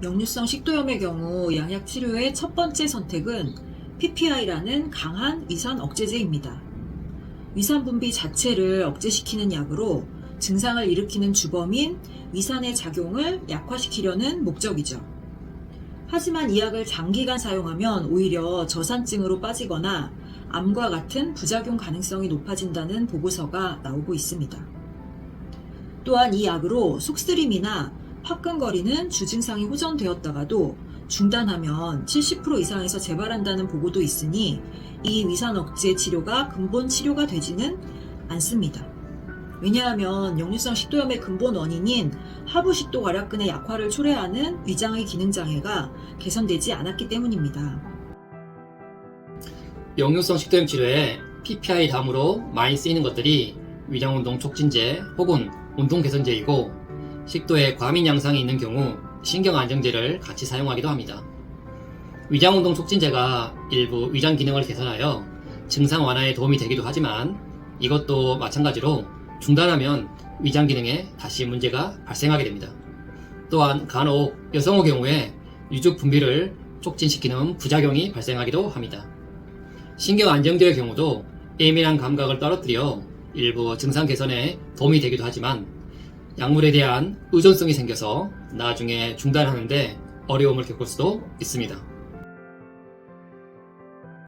역류성 식도염의 경우 양약 치료의 첫 번째 선택은 PPI라는 강한 위산 억제제입니다. 위산 분비 자체를 억제시키는 약으로 증상을 일으키는 주범인 위산의 작용을 약화시키려는 목적이죠. 하지만 이 약을 장기간 사용하면 오히려 저산증으로 빠지거나 암과 같은 부작용 가능성이 높아진다는 보고서가 나오고 있습니다. 또한 이 약으로 속쓰림이나 화끈거리는 주증상이 호전되었다가도 중단하면 70% 이상에서 재발한다는 보고도 있으니 이 위산 억제 치료가 근본 치료가 되지는 않습니다. 왜냐하면 역류성 식도염의 근본 원인인 하부식도 괄약근의 약화를 초래하는 위장의 기능 장애가 개선되지 않았기 때문입니다. 역류성 식도염 치료에 PPI 다음으로 많이 쓰이는 것들이 위장 운동 촉진제 혹은 운동 개선제이고 식도에 과민 양상이 있는 경우 신경 안정제를 같이 사용하기도 합니다. 위장운동 촉진제가 일부 위장 기능을 개선하여 증상 완화에 도움이 되기도 하지만 이것도 마찬가지로 중단하면 위장 기능에 다시 문제가 발생하게 됩니다. 또한 간혹 여성의 경우에 유죽 분비를 촉진시키는 부작용이 발생하기도 합니다. 신경 안정제의 경우도 예민한 감각을 떨어뜨려 일부 증상 개선에 도움이 되기도 하지만 약물에 대한 의존성이 생겨서 나중에 중단하는데 어려움을 겪을 수도 있습니다.